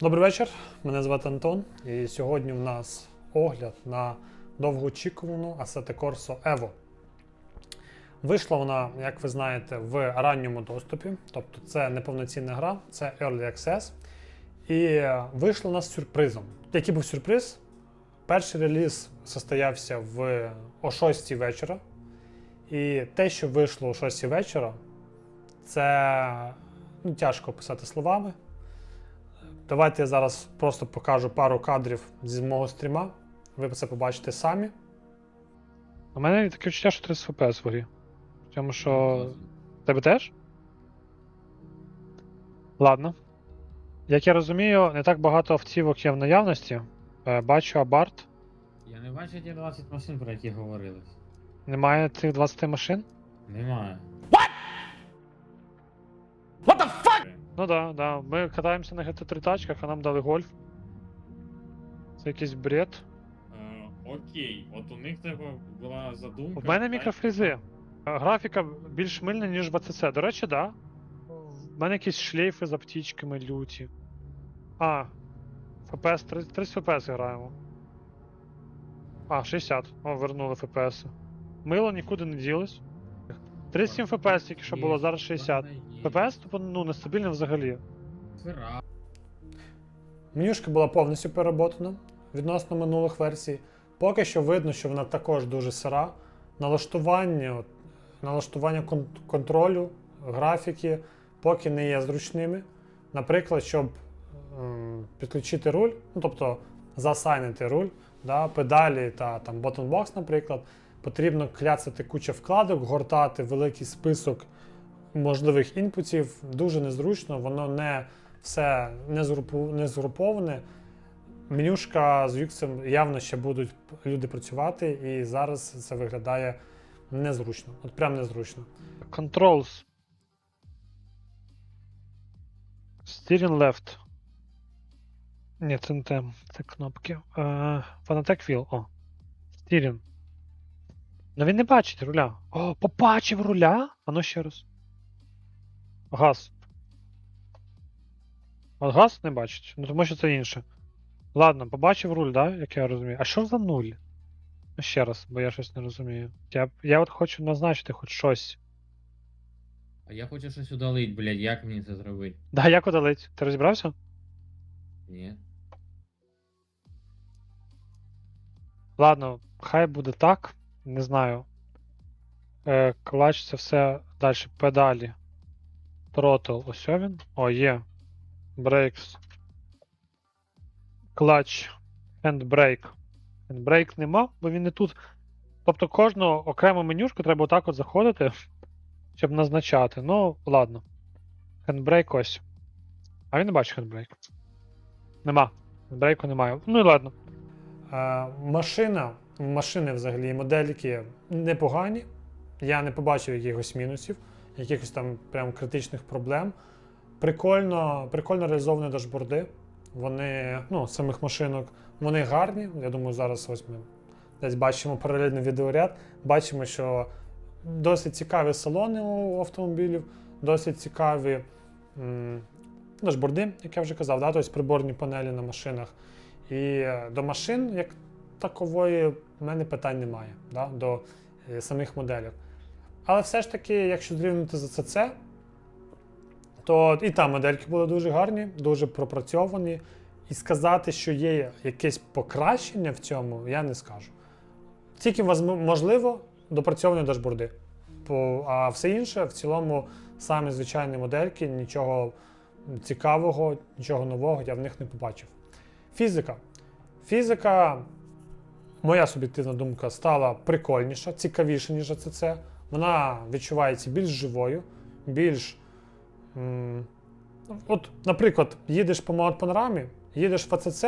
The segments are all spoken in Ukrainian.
Добрий вечір. Мене звати Антон, і сьогодні в нас огляд на довгоочікувану Assetto Corsa Evo. Вийшла вона, як ви знаєте, в ранньому доступі, тобто це не повноцінна гра, це Early Access. І вийшла вона з сюрпризом. Який був сюрприз? Перший реліз состоявся в о 6 вечора. І те, що вийшло о 6 вечора, це ну, тяжко описати словами. Давайте я зараз просто покажу пару кадрів зі мого стріма. Ви це побачите самі. У мене таке відчуття, що 30 FPS в грі. Тому що. Тебе теж? Ладно. Як я розумію, не так багато автівок є в наявності. Е, Бачу Абарт. Я не бачу ті 20 машин, про які говорилось. Немає цих 20 машин? Немає. Ну да, да. Ми катаємося на GT3 тачках, а нам дали гольф. Це якийсь бред. Е, окей, от у них типу була задумка. В мене мікрофрізи. Е, Графіка більш мильна, ніж в АЦЦ. До речі, да. В мене якісь шлейфи з аптічками люті. А. ФПС 30, 30 ФПС граємо. А, 60. О, вернули ФПС. Мило нікуди не ділось. 37 ФПС тільки що було, зараз 60. Є. Тупо ну, нестабільне взагалі. Сира. Менюшка була повністю перероботана відносно минулих версій. Поки що видно, що вона також дуже сира. Налаштування, от, налаштування кон- контролю, графіки поки не є зручними. Наприклад, щоб ем, підключити руль, ну тобто засайнити руль, да, педалі та там box, наприклад, потрібно кляцати кучу вкладок, гортати великий список можливих інпутів. Дуже незручно, воно не все не, згрупу- не згруповане. Менюшка з UX явно ще будуть люди працювати, і зараз це виглядає незручно. От прям незручно. Controls. Steering left. Ні, це не те. Це кнопки. Е, Fanatec Wheel. О. Steering. Ну він не бачить руля. О, побачив руля? А ну ще раз. Газ. От газ не бачить. Ну тому що це інше. Ладно, побачив руль, да? Як я розумію. А що за нуль? Ну, Ще раз, бо я щось не розумію. Я, я от хочу назначити хоч щось. А я хочу щось удалить, блядь, як мені це зробити? Да, як удалить? Ти розібрався? Ні. Ладно, хай буде так. Не знаю. Е, клач це все далі. Педалі. Throttle. Ось він. О, є. Brakes. Клач. Handbrake. Handbrake нема, бо він не тут. Тобто кожну окрему менюшку треба отак от заходити, щоб назначати. Ну, ладно. Handbrake ось. А він не бачить handbrake. Нема. Handbrake немає. Ну і ладно. Е, машина, машини взагалі, модельки непогані. Я не побачив якихось мінусів, якихось там прям критичних проблем. Прикольно, прикольно реалізовані дашборди. Вони, ну, самих машинок, вони гарні. Я думаю, зараз ось ми десь бачимо паралельний відеоряд. Бачимо, що досить цікаві салони у автомобілів, досить цікаві м, дашборди, як я вже казав, да? тобто приборні панелі на машинах. І е, до машин, як такової, в мене питань немає да? до е, самих моделів. Але все ж таки, якщо зрівнити за це, то і там модельки були дуже гарні, дуже пропрацьовані. І сказати, що є якесь покращення в цьому, я не скажу. Тільки можливо допрацьовані дашборди. А все інше, в цілому, самі звичайні модельки, нічого цікавого, нічого нового я в них не побачив. Фізика. Фізика, моя суб'єктивна думка, стала прикольніша, цікавіша, ніж АЦЦ. Вона відчувається більш живою, більш. От, наприклад, їдеш по Маут Панорамі, їдеш в АЦЦ,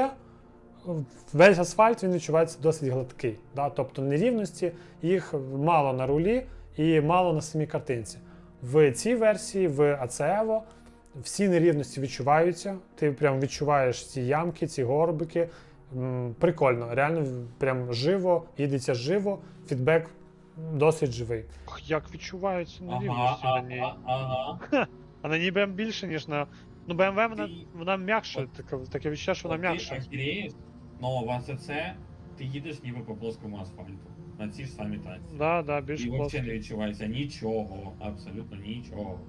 весь асфальт він відчувається досить гладкий. Да? Тобто нерівності, їх мало на рулі і мало на самій картинці. В цій версії, в АЦЕВО, всі нерівності відчуваються. Ти прям відчуваєш ці ямки, ці горбики. Прикольно, реально прям живо, їдеться живо, фідбек досить живий. Ох, Як відчуваються Ага, нерівності на ній. ага, ага. А на ній прям більше, ніж на Ну, BMW вона, вона м'якше, таке, таке відчуття, що вона От м'якша. Ти но в АЦЦ ти їдеш ніби по плоскому асфальту. На ці ж самі танці. Да, да, більш І взагалі не відчувається нічого, абсолютно нічого.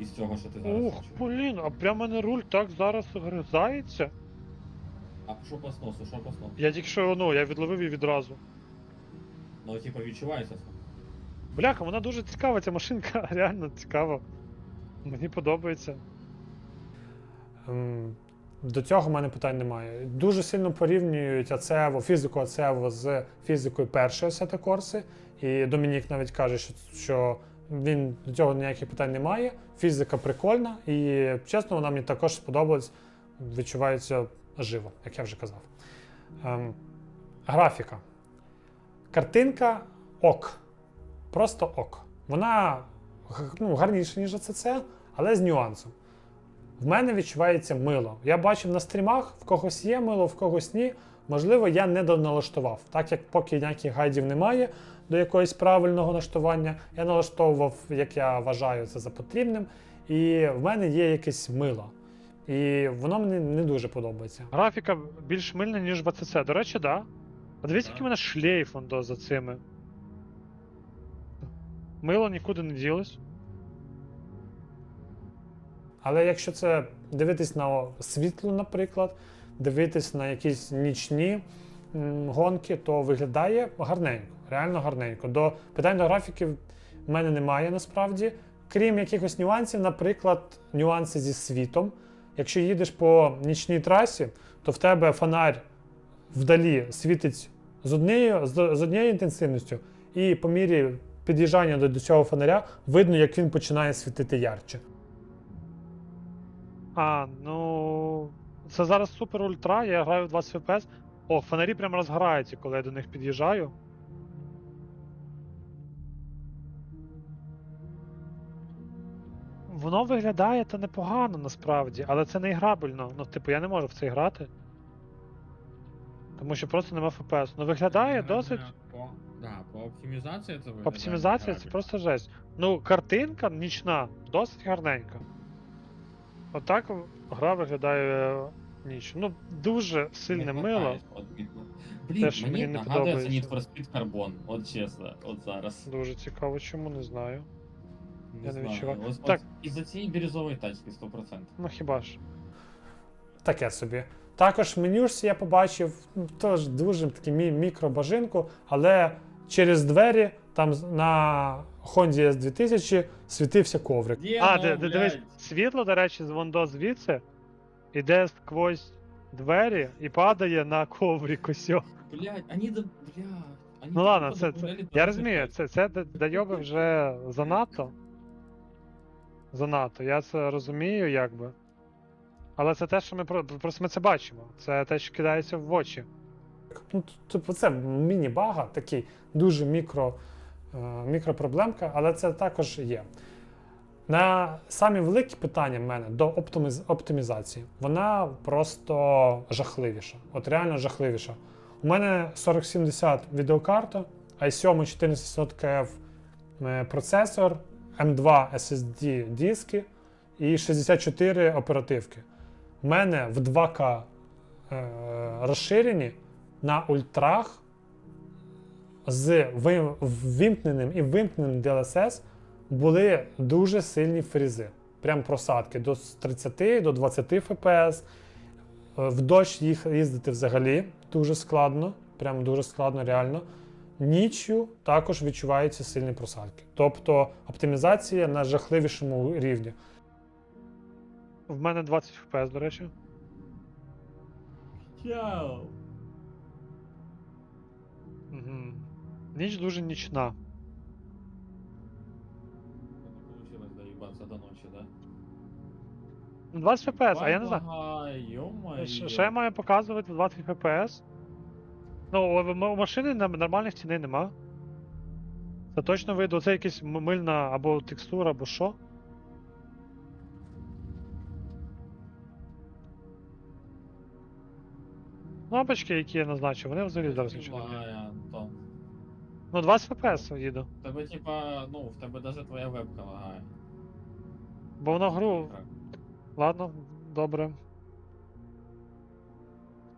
Із цього, що ти зараз Ух, відчуваєш. блін, а прямо мене руль так зараз гризається. А що по сносу, що по сносу? Я тільки що, ну, я відловив її відразу. Ну, типу, відчувається. Бляха, вона дуже цікава, ця машинка, реально цікава. Мені подобається. Ем, До цього в мене питань немає. Дуже сильно порівнюють АЦЕВО, фізику АЦЕВО з фізикою першої Асети Корси. І Домінік навіть каже, що, що він до цього ніяких питань не має. Фізика прикольна, і чесно, вона мені також сподобалась. Відчувається живо, як я вже казав. Ем, графіка. Картинка ок. Просто ок. Вона ну, гарніша, ніж АЦЦ, але з нюансом. В мене відчувається мило. Я бачив на стрімах, в когось є мило, в когось ні. Можливо, я не доналаштував. Так як поки ніяких гайдів немає до якогось правильного налаштування, я налаштовував, як я вважаю, це за потрібним. І в мене є якесь мило. І воно мені не дуже подобається. Графіка більш мильна, ніж в АЦЦ. До речі, да. А дивіться, Да. який в мене шлейф он до за цими. Мило нікуди не ділось. Але якщо це дивитись на світло, наприклад, дивитись на якісь нічні гонки, то виглядає гарненько, реально гарненько. До питань до графіки в мене немає насправді. Крім якихось нюансів, наприклад, нюанси зі світом. Якщо їдеш по нічній трасі, то в тебе фонарь вдалі світить з однією, з, з однією інтенсивністю, і по мірі під'їжджання до, до цього фонаря видно, як він починає світити ярче. А, ну. Це зараз супер ультра, я граю в 20 FPS. О, фонарі прямо розгораються, коли я до них під'їжджаю. Воно виглядає та непогано насправді, але це не іграбельно. Ну, типу, я не можу в це грати. Тому що просто нема FPS. Ну виглядає досить. По, да, по оптимізації це виглядає. Оптимізація це просто жесть. Ну, картинка нічна, досить гарненька. Отак гра виглядає е, ніч. Ну, дуже сильне Не мило. Блін, Теж мені, мені не нагадує подобається. Need for Speed Carbon, от чесно, от зараз. Дуже цікаво, чому не знаю. Не Я не відчуваю. Ось, Так. Із-за цієї бірюзової тачки 100%. Ну хіба ж. Таке собі. Також в менюшці я побачив ну, теж дуже такі мі- мікробажинку, але через двері там на Honda S2000 світився коврик. А, ну, де, де, дивись, світло, до речі, з вондо звідси іде сквозь двері і падає на коврик усьо. Блядь, они да, блядь. Они Ну ладно, це, це, я розумію, це, це дойоби вже занадто. Занадто, я це розумію, якби. Але це те, що ми просто ми це бачимо. Це те, що кидається в очі. Ну, типу, це міні-бага, такий дуже мікро, е, мікропроблемка, але це також є. На самі великі питання в мене до оптиміз- оптимізації. Вона просто жахливіша. От реально жахливіша. У мене 4070 відеокарта, i7 1400 KF процесор, M2 SSD диски і 64 оперативки. У мене в 2К е, розширені на ультрах з ви- ввімкненим і вимкненим DLSS були дуже сильні фрізи. Прям просадки до 30 до 20 FPS. Е, В дощ їх їздити взагалі дуже складно, прям дуже складно, реально. Ніччю також відчуваються сильні просадки. Тобто оптимізація на жахливішому рівні. В мене 20 FPS, до речі. Чао. Угу. Ніч дуже нічна. Не Получилось доебаться до ночи, да? Ну, 20 FPS, а я не знаю. Ш- Що я маю показувати в 20 FPS? Ну, у, у машини нам- нормальних ціней нема. Це точно вийде, це якась м- мильна або текстура, або що. Кнопочки, які я назначив, вони взагалі зараз нічого не Антон. Ну, 20 FPS їду. В тебе типа, ну, в тебе даже твоя вебка лагає. Бо воно гру. Ладно, добре.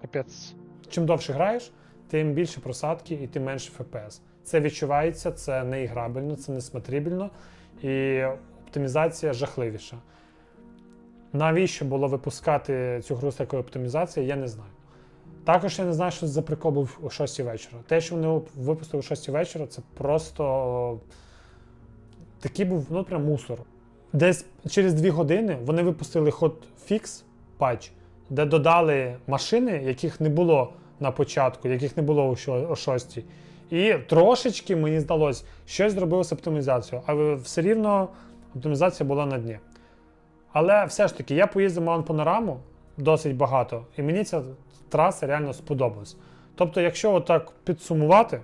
Капець. Чим довше граєш, тим більше просадки і тим менше FPS. Це відчувається, це не іграбельно, це не смотрибельно, і оптимізація жахливіша. Навіщо було випускати цю гру з такою оптимізацією, я не знаю. Також я не знаю, що за прикол був о 6 вечора. Те, що вони випустили о 6 вечора, це просто такий був ну, прям мусор. Десь через 2 години вони випустили хотфікс патч, де додали машини, яких не було на початку, яких не було о що- о 6. І трошечки, мені здалось, щось зробили з оптимізацією, але все рівно оптимізація була на дні. Але все ж таки, я поїздив Маунт Панораму досить багато, і мені ця траса реально сподобалась. Тобто, якщо отак підсумувати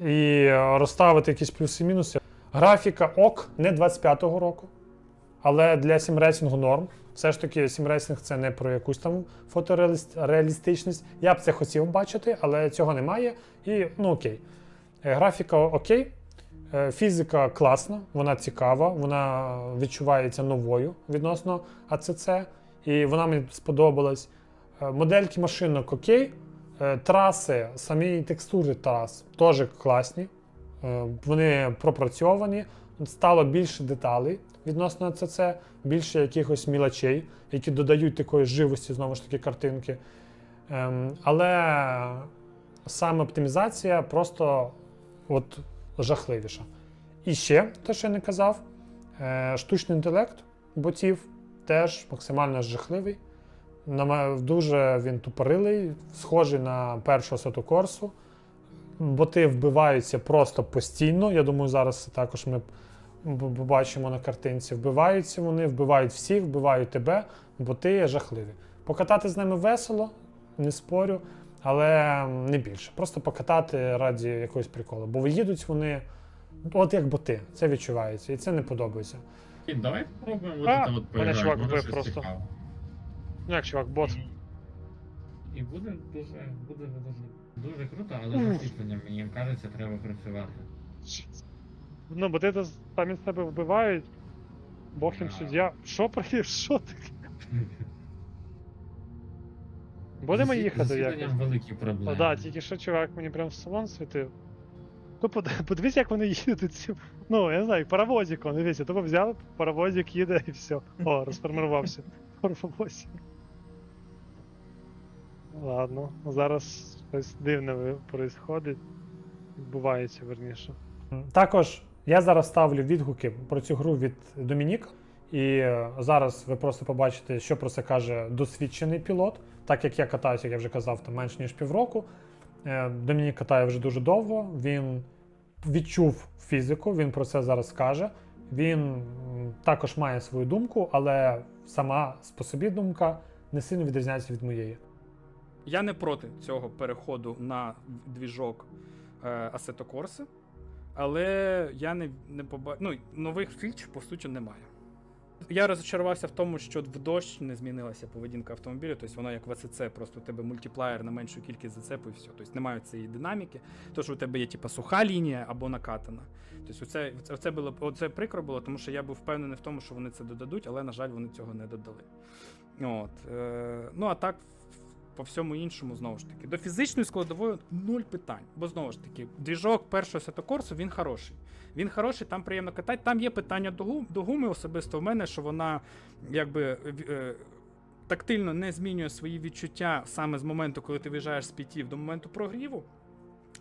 і розставити якісь плюси-мінуси, графіка ок не 25-го року, але для сімрейсингу норм. Все ж таки, сімрейсинг це не про якусь там фотореалістичність. Я б це хотів бачити, але цього немає. І ну окей. Е, Графіка окей. Е, Фізика класна, вона цікава, вона відчувається новою відносно АЦЦ, і вона мені сподобалась. Е, Модельки машинок окей. Е, Траси, самі текстури трас теж класні. Е, Вони пропрацьовані. Стало більше деталей відносно АЦЦ, більше якихось мілочей, які додають такої живості, знову ж таки, картинки. Ем, але саме оптимізація просто от жахливіша. І ще, те, що я не казав, штучний інтелект ботів теж максимально жахливий. На Дуже він тупорилий, схожий на першого сету корсу. Боти вбиваються просто постійно. Я думаю, зараз також ми побачимо на картинці. Вбиваються вони, вбивають всіх, вбивають тебе. Боти жахливі. Покатати з ними весело, не спорю, але не більше. Просто покатати раді якогось приколу. Бо їдуть вони, от як боти, це відчувається, і це не подобається. І давай спробуємо мене чувак може вбив щось просто. Ну як чувак, бот. І буде дуже, буде дуже, дуже круто, але з освітленням, мені кажеться, треба працювати. Ну, бо ти самі себе вбивають. Бог їм суддя. Що про що таке? Будемо їхати якось? великі О, да, тільки що чувак мені прям в салон світив. Ну, под- подивись, як вони їдуть. ці- Ну, я не знаю, паровозиком, дивіться, тупо взяли, паровозик їде і все. О, розформувався. Паровозик. Ладно, зараз щось дивне происходить. Відбувається, верніше. Також я зараз ставлю відгуки про цю гру від Домініка. І е, зараз ви просто побачите, що про це каже досвідчений пілот. Так як я катаюся, як я вже казав, там менше ніж півроку. Е, Домінік катає вже дуже довго. Він відчув фізику, він про це зараз скаже. Він також має свою думку, але сама по собі думка не сильно відрізняється від моєї. Я не проти цього переходу на двіжок е, Assetto Corsa, але я не, не побачив. Ну, нових фіч, по суті, немає. Я розчарувався в тому, що в дощ не змінилася поведінка автомобіля, тобто воно як в АЦЦ, просто у тебе мультиплеєр на меншу кількість зацепу і все. Тобто немає цієї динаміки, то що у тебе є типа суха лінія або накатана. Тобто оце, оце, було, оце прикро було, тому що я був впевнений в тому, що вони це додадуть, але, на жаль, вони цього не додали. От, е, ну а так, по всьому іншому, знову ж таки, до фізичної складової нуль питань. Бо знову ж таки, двіжок першого сетокорсу він хороший. Він хороший, там приємно катати. Там є питання до, гум, до гуми особисто в мене, що вона якби. е, Тактильно не змінює свої відчуття саме з моменту, коли ти виїжджаєш з пітів до моменту прогріву.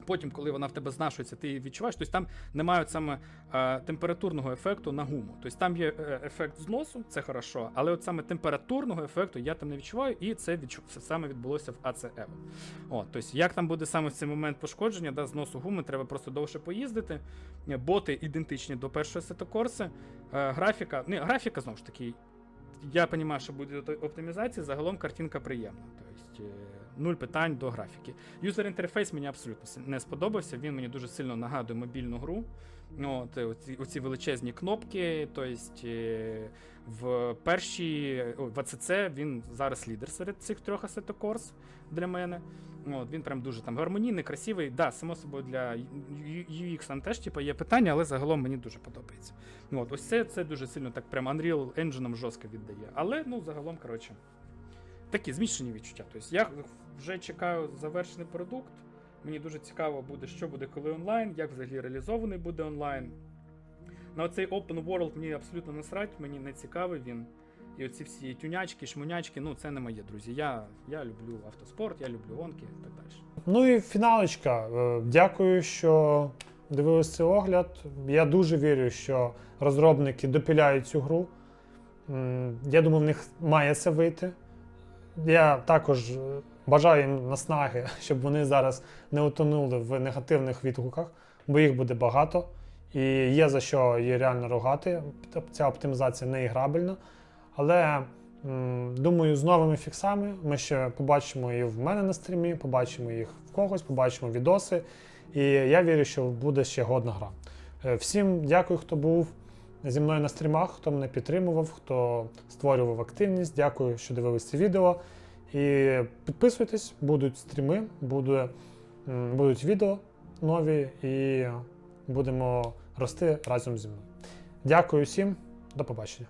Потім, коли вона в тебе знашується, ти її відчуваєш. Тобто там немає саме е, температурного ефекту на гуму. Тобто там є е, ефект зносу, це хорошо, але от саме температурного ефекту я там не відчуваю, і це відчу... саме відбулося в АЦ Evo. Тобто, як там буде саме в цей момент пошкодження, да, зносу гуми, треба просто довше поїздити. Боти ідентичні до першої сетокорси. Е, графіка, не, графіка знову ж таки. Я понимаю, що буде оптимізація, загалом картинка приємна. Тобто, е, нуль питань до графіки. Юзер інтерфейс мені абсолютно не сподобався. Він мені дуже сильно нагадує мобільну гру. От, е, оці, оці величезні кнопки. Тобто е, в першій в АЦЦ він зараз лідер серед цих трьох Assetto для мене. От, він прям дуже там гармонійний, красивий. Да, само собою для UX там теж типу, є питання, але загалом мені дуже подобається. От, ось це, це дуже сильно так прям Unreal Engine жорстко віддає. Але ну загалом, коротше, такі змішані відчуття. Тобто я вже чекаю завершений продукт. Мені дуже цікаво буде, що буде коли онлайн, як взагалі реалізований буде онлайн. На оцей open world мені абсолютно насрать, мені не цікавий він. І оці всі тюнячки, шмунячки, ну це не моє, друзі. Я, я люблю автоспорт, я люблю гонки і так далі. Ну і фіналочка. Е, Дякую, що дивились цей огляд. Я дуже вірю, що розробники допіляють цю гру. Я думаю, в них має це вийти. Я також е, бажаю їм наснаги, щоб вони зараз не утонули в негативних відгуках, бо їх буде багато. І є за що її реально ругати. Ця оптимізація не іграбельна. Але думаю, з новими фіксами ми ще побачимо і в мене на стрімі, побачимо їх в когось, побачимо відоси. І я вірю, що буде ще годна гра. Е, Всім дякую, хто був зі мною на стрімах, хто мене підтримував, хто створював активність. Дякую, що дивились це відео. І підписуйтесь, будуть стріми, буде, будуть відео нові, і будемо рости разом зі мною. Дякую всім, до побачення.